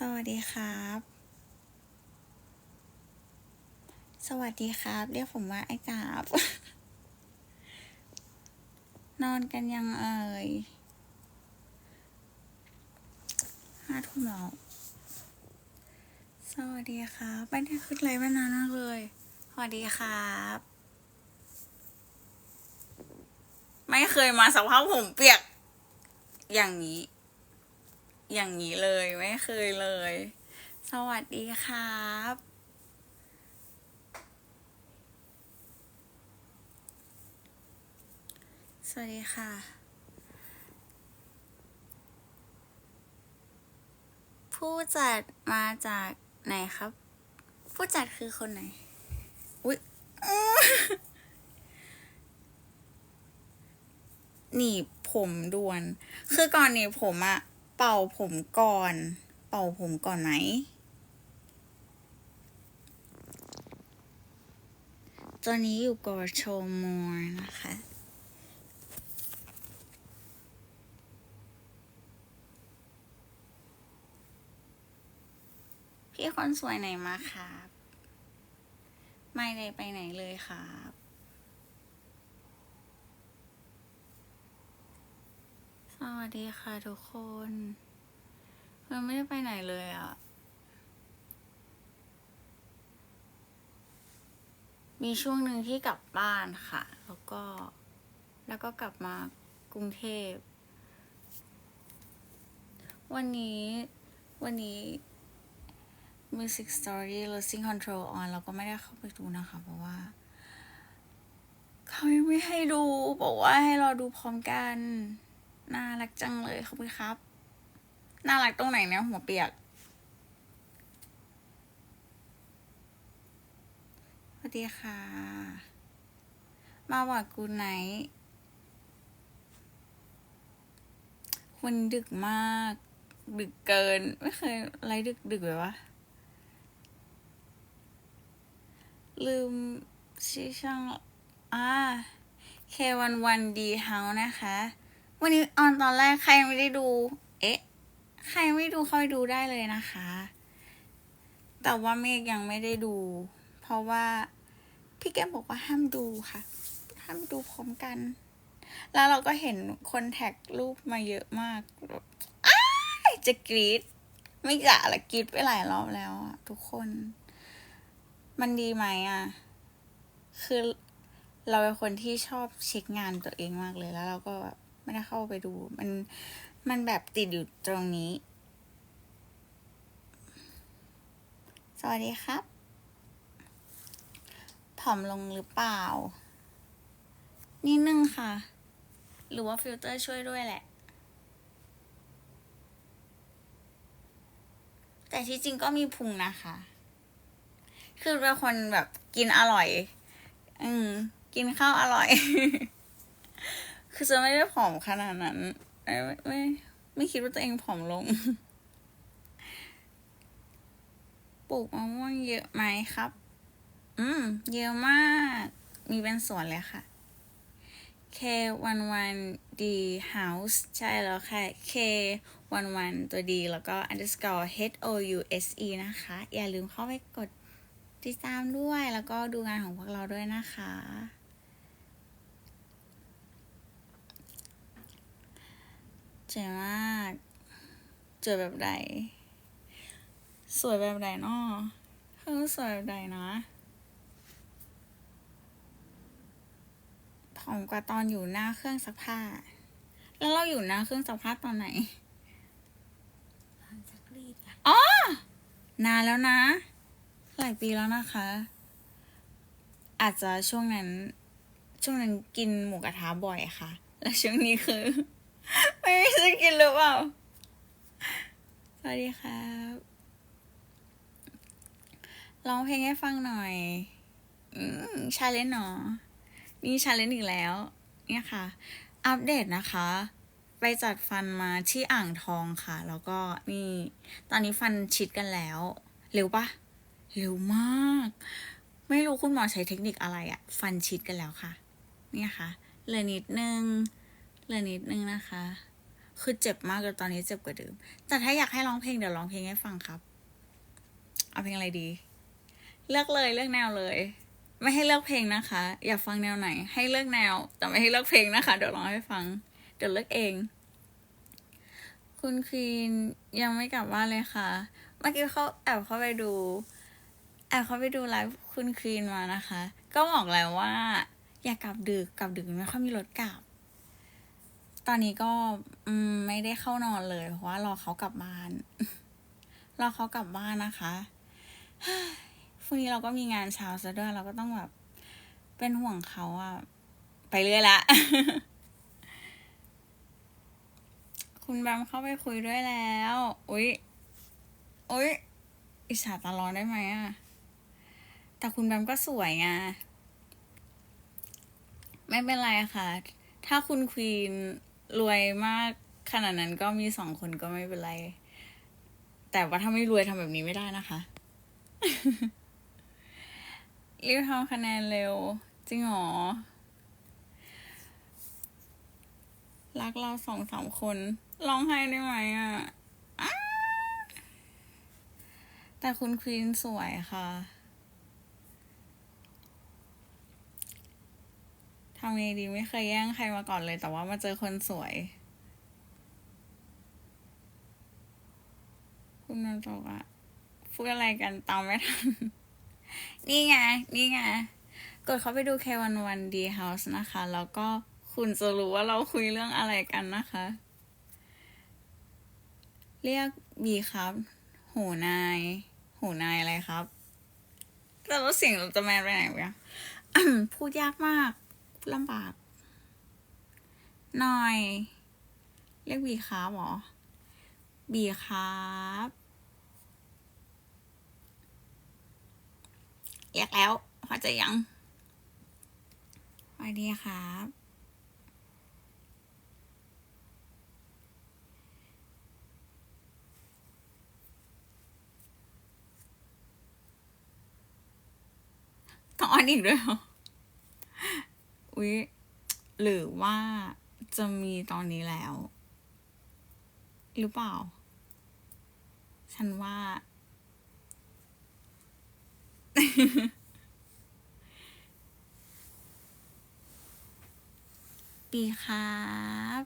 สวัสดีครับ สวัสดีครับ เรียกผมว่าไอ้กาบ นอนกันยังเอ่ยห้าทุ่มแล้วสวัสดีครับไม่ได้ขึ้นไลฟ์มานานมากเลย สวัสดีครับ ไม่เคยมาสภาพผมเปียก อย่างนี้ อย่างนี้เลยไม่เคยเลย สวัสดีครับสวัสดีค่ะ ผู้จัดมาจากไหนครับ ผู้จัดคือคนไหน อุ๊ยหนีผมด่วน คือก่อนหนีผมอะ เป่าผมก่อน เป่าผมก่อนไหม ตอนนี้อยู่กับโชว์มอร์นะคะ พี่คนสวยไหนมาครับ ไม่ได้ไปไหนเลยครับ สวัสดีค่ะทุกคนมันไม่ได้ไปไหนเลยอะ่ะ มีช่วงหนึ่งที่กลับบ้านค่ะ แล้วก็ แล้วก็กลับมากรุงเทพ วันนี้ วันนี้ Music Story Losing Control on เราก็ไม่ได้เข้าไปดูนะคะ เพราะว่าเขายังไม่ให้ดู บอกว่าให้รอดูพร้อมกัน น่ารักจังเลยขอบคุณครับ น่ารักตรงไหนเนี่ยหัวเปียกสวัสดีค่ะ มาบอกกูไหนท์วันดึกมาก ดึกเกิน ไม่เคยอะไรดึกดึกเลยวะ ลืมชื่อช่องอ่าเควันวันดีเฮานะคะ วันนี้ออนตอนแรกใครยังไม่ได้ดู เอ๊ะ ใครยังไม่ดูเข้าไปดูได้เลยนะคะ แต่ว่าเมฆยังไม่ได้ดู เพราะว่าพี่แก้มบอกว่าห้ามดูค่ะ ห้ามดูพร้อมกัน แล้วเราก็เห็นคนแท็กรูปมาเยอะมากาจะกรีดไม่กะละกรีดไปหลายรอบแล้วอะทุกคน มันดีไหมอะคือเราเป็นคนที่ชอบเช็คงานตัวเองมากเลยแล้วเราก็แบบ ไม่ได้เข้าไปดู มันมันแบบติดอยู่ตรงนี้ สวัสดีครับ ผอมลงหรือเปล่า นิดนึงค่ะ หรือว่าฟิลเตอร์ช่วยด้วยแหละ แต่ที่จริงก็มีพุงนะคะ คือเป็นคนแบบกินอร่อย อืม กินข้าวอร่อย คือจะไม่ได้ผอมขนาดนั้นไม่ไม่ ไม่คิดว่าตัวเองผอมลง ปลูกมะม่วงเยอะไหมครับ อืม เยอะมาก มีเป็นสวนเลยค่ะ K วันวันดี house ใช่แล้วค่ะ K วันวันตัวดีแล้วก็ underscore H O U S E นะคะ อย่าลืมเข้าไปกดติดตามด้วย แล้วก็ดูงานของพวกเราด้วยนะคะ เจ๋งมากเจอแบบใดสวยแบบใดเนาะเฮ้ยสวยแบบใดนะผอมกว่าตอนอยู่หน้าเครื่องซักผ้า แล้วเราอยู่หน้าเครื่องซักผ้าตอนไหนร้านซักรีดอะนานแล้วนะ หลายปีแล้วนะคะ อาจจะช่วงนั้น ช่วงนั้นกินหมูกระทะบ่อยค่ะ แล้วช่วงนี้คือ ไม่รู้จะกินหรือเปล่า สวัสดีครับร้องเพลงให้ฟังหน่อย อืมชาเลนจ์หนอ นี่ชาเลนจ์อีกแล้ว เนี่ยค่ะ อัปเดตนะคะ ไปจัดฟันมาที่อ่างทองค่ะ แล้วก็นี่ ตอนนี้ฟันชิดกันแล้ว เร็วปะเร็วมาก ไม่รู้คุณหมอใช้เทคนิคอะไรอะฟันชิดกันแล้วค่ะ เนี่ยค่ะเลือนิดนึง เหลือนิดนึงนะคะ คือเจ็บมากเลยตอนนี้เจ็บกว่าเดิม แต่ถ้าอยากให้ร้องเพลงเดี๋ยวร้องเพลงให้ฟังครับ เอาเพลงอะไรดี เลือกเลยเลือกแนวเลย ไม่ให้เลือกเพลงนะคะ อยากฟังแนวไหน ให้เลือกแนว แต่ไม่ให้เลือกเพลงนะคะ เดี๋ยวร้องให้ฟัง เดี๋ยวเลือกเอง คุณควีนยังไม่กลับบ้านเลยค่ะ เมื่อกี้เขาแอบเข้าไปดู แอบเข้าไปดูไลฟ์คุณควีนมานะคะ ก็บอกแล้วว่า อย่ากลับดึกกลับดึกไม่ค่อยมีรถกลับ ตอนนี้ก็ไม่ได้เข้านอนเลย เพราะว่ารอเขากลับบ้าน รอเขากลับบ้านนะคะพรุ่งนี้เราก็มีงานเช้าซะด้วยเราก็ต้องแบบ เป็นห่วงเขาอะไปเรื่อยละ คุณแบมเข้าไปคุยด้วยแล้วอุ๊ยอุ๊ยอิจฉาตาร้อนได้ไหมอะแต่คุณแบมก็สวยไงไม่เป็นไรค่ะ ถ้าคุณควีน รวยมากขนาดนั้นก็มีสองคนก็ไม่เป็นไร แต่ว่าถ้าไม่รวยทำแบบนี้ไม่ได้นะคะรีบทำคะแนนเร็ว จริงหรอ รักเราสองสามคนร้องไห้ได้ไหมอะ แต่คุณควีนสวยค่ะำไงดีไม่เคยแย่งใครมาก่อนเลย แต่ว่ามาเจอคนสวย คุณนนท์บอกว่าพูดอะไรกันตามไม่ทัน นี่ไง นี่ไง กดเข้าไปดู K11 D House นะคะ แล้วก็คุณจะรู้ว่าเราคุยเรื่องอะไรกันนะคะ เรียกบีครับหูนายหูนายอะไรครับ แต่ว่าเสียงเราจะแมนไปไหนวะพูดยากมาก ลำบาก หน่อย เรียกบีครับเหรอ บีครับเรียกแล้วพอใจะยังสวัสดีครับต้องออนอีกด้วยเหรอ อุ๊ยหรือว่าจะมีตอนนี้แล้ว หรือเปล่า ฉันว่า ปีครับ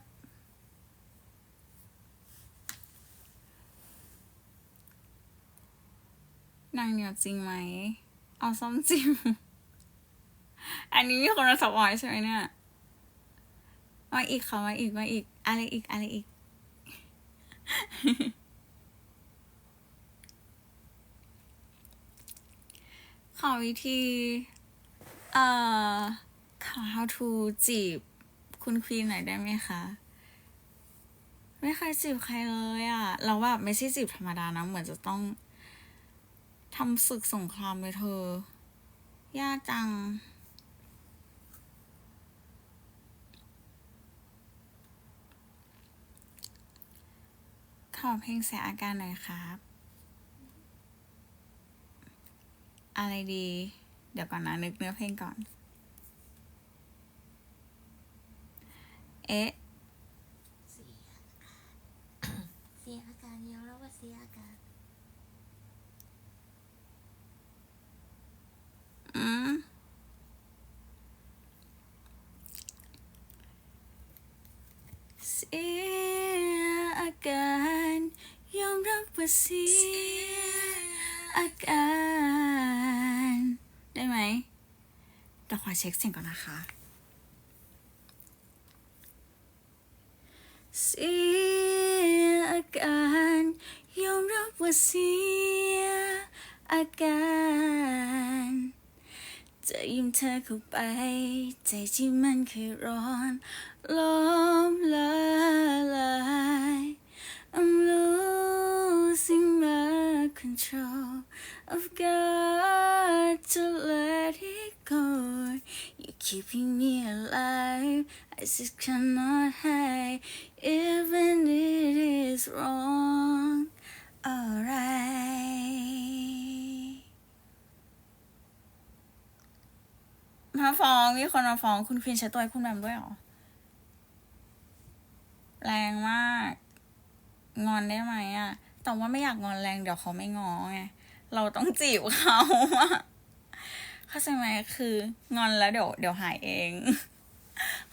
นางเหนียวจริงไหม เอาส้อมจิ้ม อันนี้มีคนมาสปอยใช่ไหมเนี่ยมาอีกค่ะมาอีกมาอีก อะไรอีกอะไรอีก ขอวิธี เอ่อขอ how to จีบคุณควีนหน่อยได้ไหมคะ ไม่เคยจีบใครเลยอะ่ะเราแบบไม่ใช่จีบธรรมดานะ เหมือนจะต้องทำศึกสงครามเลยเธอ ยากจัง ขอเพลงแสียอาการหน่อยครับ อะไรดี เดี๋ยวก่อนนะนึกเนื้อเพลงก่อน เอ๊ะ เสียอาการ เสียอาการยอมรับว่าเสียอาการ อืม เสียอาการยอมรับว่า เสียอาการ ได้ไหมเดี๋ยวขอเช็คเสียงก่อนนะคะ เสียอาการยอมรับว่าเสียอาการจะยิ้มเธอเข้าไป ใจที่มันเคยร้อนล้อมละลาย I'm losing my control I've got to let it go You're keeping me alive I just cannot hide even it is wrong alright มาฟ้องมีคนมาฟ้องคุณควีนใช้ตัวให้คุณแบมด้วยเหรอ แรงมาก งอนได้ไหมอะ แต่ว่าไม่อยากงอนแรงเดี๋ยวเขาไม่งอไง เราต้องจีบเขาอะเข้าใจไหมคืองอนแล้วเดี๋ยวเดี๋ยวหายเอง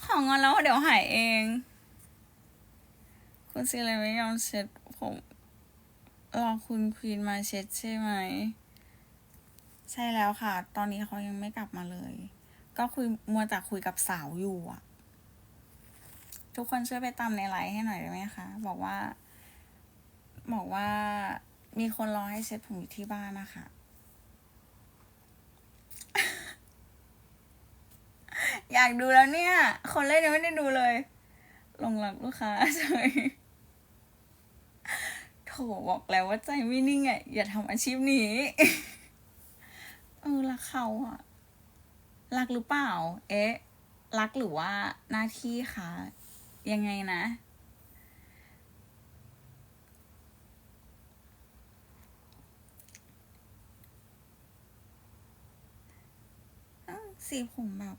ของงอนแล้วเดี๋ยวหายเอง คุณซีเลยไม่ยอมเช็ดผมรอคุณควีนมาเช็ดใช่ไหม ใช่แล้วค่ะ ตอนนี้เขายังไม่กลับมาเลย ก็คุยมัวแต่คุยกับสาวอยู่อะทุกคนช่วยไปตามในไลน์ให้หน่อยได้ไหมคะ บอกว่า บอกว่ามีคนรอให้เช็ดผมอยู่ที่บ้านนะคะอยากดูแล้วเนี่ย คนเล่นยังไม่ได้ดูเลยลงรักลูกค้าใช่ไหโถบอกแล้วว่าใจไม่นิ่งอะอย่าทำอาชีพนี้ เออรักเขาอะรักหรือเปล่า เอ๊ะ รักหรือว่าหน้าที่คะยังไงนะ อ้าว สีผมแบบ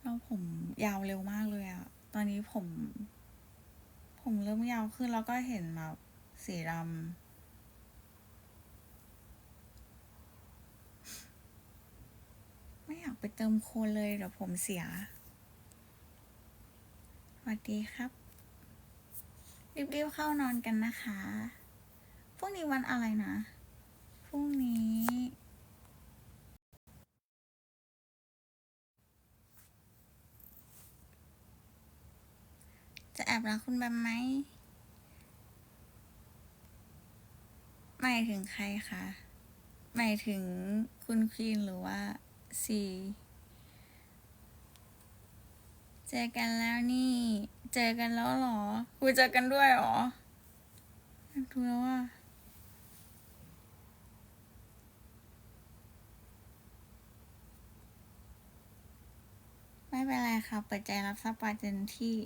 เราผมยาวเร็วมากเลยอะตอนนี้ผม ผมเริ่มยาวขึ้นแล้วก็เห็นแบบสีดำไม่อยากไปเติมโคนเลยเดี๋ยวผมเสีย สวัสดีครับ รีบๆเข้านอนกันนะคะ พรุ่งนี้วันอะไรนะพรุ่งนี้ จะแอบรักคุณแบมไหม หมายถึงใครคะ หมายถึงคุณควีนหรือว่าซีเจอกันแล้วนี่ เจอกันแล้วเหรอ คุยเจอกันด้วยเหรอดูแล้วว่าไม่เป็นไรค่ะ เปิดใจรับทราบปาเต็มที่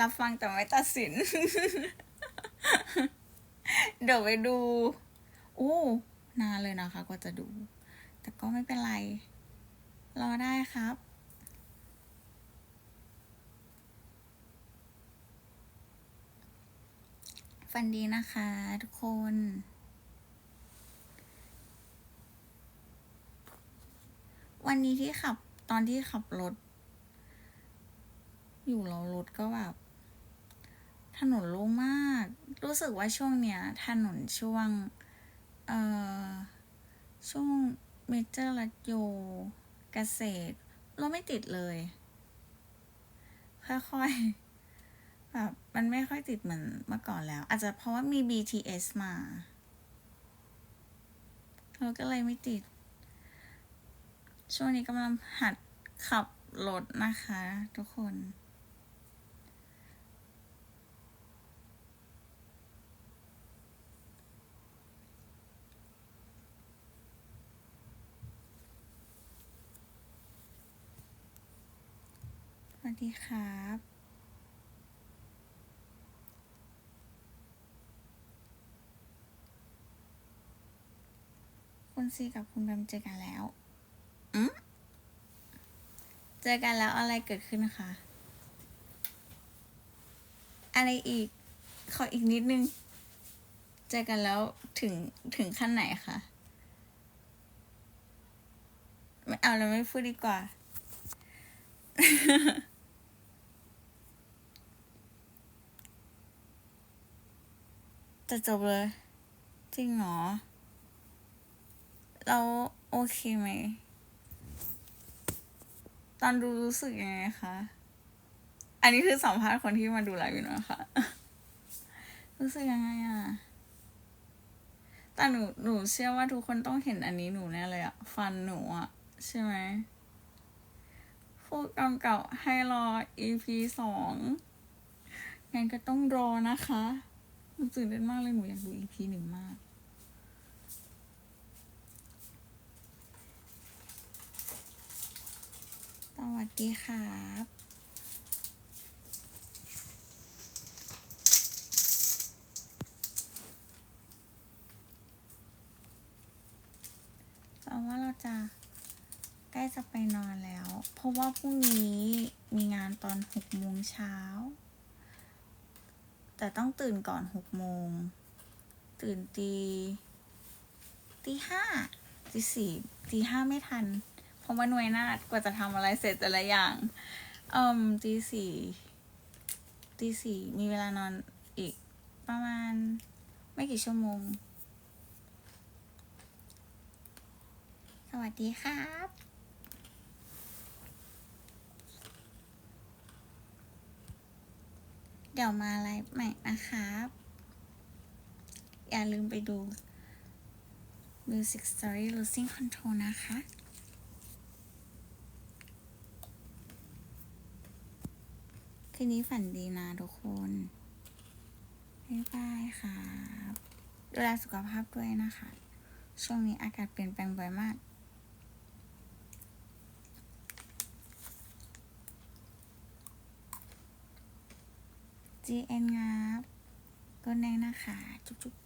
รับฟังแต่ไม่ตัดสิน เดี๋ยวไปดูอู้นานเลยนะคะกว่าจะดู แต่ก็ไม่เป็นไร รอได้ครับ ฟันดีนะคะทุกคนวันนี้ที่ขับตอนที่ขับรถ อยู่แล้วรถก็แบบ ถนนโล่งมาก รู้สึกว่าช่วงเนี้ยถนนช่วง เอ่อ ช่วงเมเจอร์ลัดโยเกษตรรถไม่ติดเลยค่อยๆแบบมันไม่ค่อยติดเหมือนเมื่อก่อนแล้ว อาจจะเพราะว่ามี BTS มาเราก็เลยไม่ติด ช่วงนี้กำลังหัดขับรถนะคะ ทุกคน ดีครับคุณซีกับคุณแบมเจอกันแล้วอืมเจอกันแล้วอะไรเกิดขึ้นนะคะ อะไรอีก ขออีกนิดนึง เจอกันแล้วถึงถึงขั้นไหนคะไม่เอาแล้วไม่พูดดีกว่า จะจบเลย จริงเหรอ เราโอเคไหม ตอนดูรู้สึกยังไงคะ อันนี้คือสัมภาษณ์คนที่มาดูไลฟ์อยู่นะคะรู้สึกยังไงอะแต่หนูหนูเชื่อว่าทุกคนต้องเห็นอันนี้หนูแน่เลยอะฟันหนูอะใช่ไหมผู้กำกับให้รอ EP สองงั้นก็ต้องรอนะคะ หนูตื่นเต้นมากเลยหนูอยากดู EP หนึ่งมาก สวัสดีครับแต่ว่าเราจะใกล้จะไปนอนแล้ว เพราะว่าพรุ่งนี้มีงานตอนหกโมงเช้า แต่ต้องตื่นก่อนหกโมง ตื่นตีตีห้าตีสี่ตีห้าไม่ทัน เพราะว่าหน่วยนาดกว่าจะทำอะไรเสร็จแต่ละอย่างเอ่มตีสี่ตีสี่มีเวลานอนอีกประมาณไม่กี่ชั่วโมง สวัสดีครับ เดี๋ยวมาไลฟ์ใหม่นะครับ อย่าลืมไปดู Music Story Losing Control นะคะ คืนนี้ฝันดีนะทุกคน บ๊ายบายครับดูแลสุขภาพด้วยนะคะ ช่วงนี้อากาศเปลี่ยนแปลงบ่อยมาก GN งับก็แน่นะคะ จุ๊บ